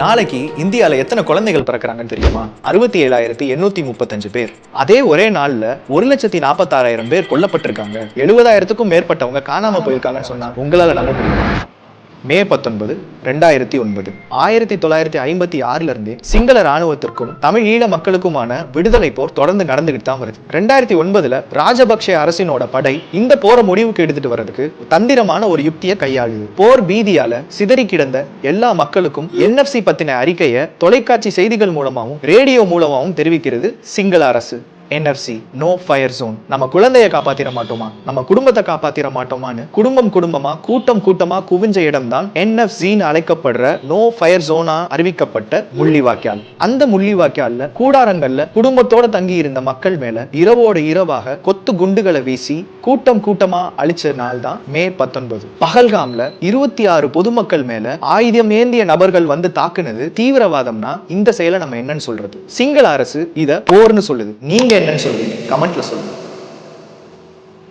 நாளைக்கு இந்தியால எத்தனை குழந்தைகள் பிறக்கிறாங்கன்னு தெரியுமா? அறுபத்தி ஏழாயிரத்தி எண்ணூத்தி முப்பத்தஞ்சு பேர். அதே ஒரே நாள்ல ஒரு லட்சத்தி நாற்பத்தாறாயிரம் பேர் கொல்லப்பட்டிருக்காங்க. எழுபதாயிரத்துக்கும் மேற்பட்டவங்க காணாம போயிருக்காங்கன்னு சொன்னா உங்களால நம்ப முடியும்? மே பத்தொன்பது ரெண்டாயிரத்தி ஒன்பது. ஆயிரத்தி தொள்ளாயிரத்தி ஐம்பத்தி ஆறுல சிங்கள ராணுவத்திற்கும் தமிழ் ஈழ மக்களுக்குமான விடுதலை போர் தொடர்ந்து நடந்துகிட்டு தான் வருது. ரெண்டாயிரத்தி ஒன்பதுல ராஜபக்ஷ அரசினோட படை இந்த போரை முடிவுக்கு எடுத்துட்டு வர்றதுக்கு தந்திரமான ஒரு யுக்தியை கையாளுது. போர் பீதியால சிதறி கிடந்த எல்லா மக்களுக்கும் என்எஃப்சி பத்தின அறிக்கையை தொலைக்காட்சி செய்திகள் மூலமாகவும் ரேடியோ மூலமாகவும் தெரிவிக்கிறது சிங்கள அரசு. என்எஃப்சி நோ ஃபயர் ஜோன் நம்ம குழந்தைய காப்பாத்திர மாட்டோமா? நம்ம குடும்பத்தை காப்பாத்திர மாட்டோமான்னு? குடும்பம் குடும்பமா கூட்டம் கூட்டமா குவிஞ்ச இடம் தான் என்எஃப்சின்னு அழைக்கப்படுற நோ ஃபயர் ஜோனா அறிவிக்கப்பட்ட முள்ளிவாக்கியால் அந்த முள்ளிவாய்க்கால்ல கூடாரங்கள்ல குடும்பத்தோட தங்கி இருந்த மக்கள் மேல இரவோட இரவாக கொத்து குண்டுகளை வீசி கூட்டம் கூட்டமா அழிச்ச நாள் தான் மே பத்தொன்பது. பகல்காம்ல இருபத்தி ஆறு பொதுமக்கள் மேல ஆயுதம் ஏந்திய நபர்கள் வந்து தாக்குனது தீவிரவாதம்னா இந்த செயலை நம்ம என்னன்னு சொல்றது? சிங்கள அரசு இத போர்னு சொல்லுது. நீங்க என்னன்னு சொல்றீங்க கமெண்ட்ல சொல்லுங்க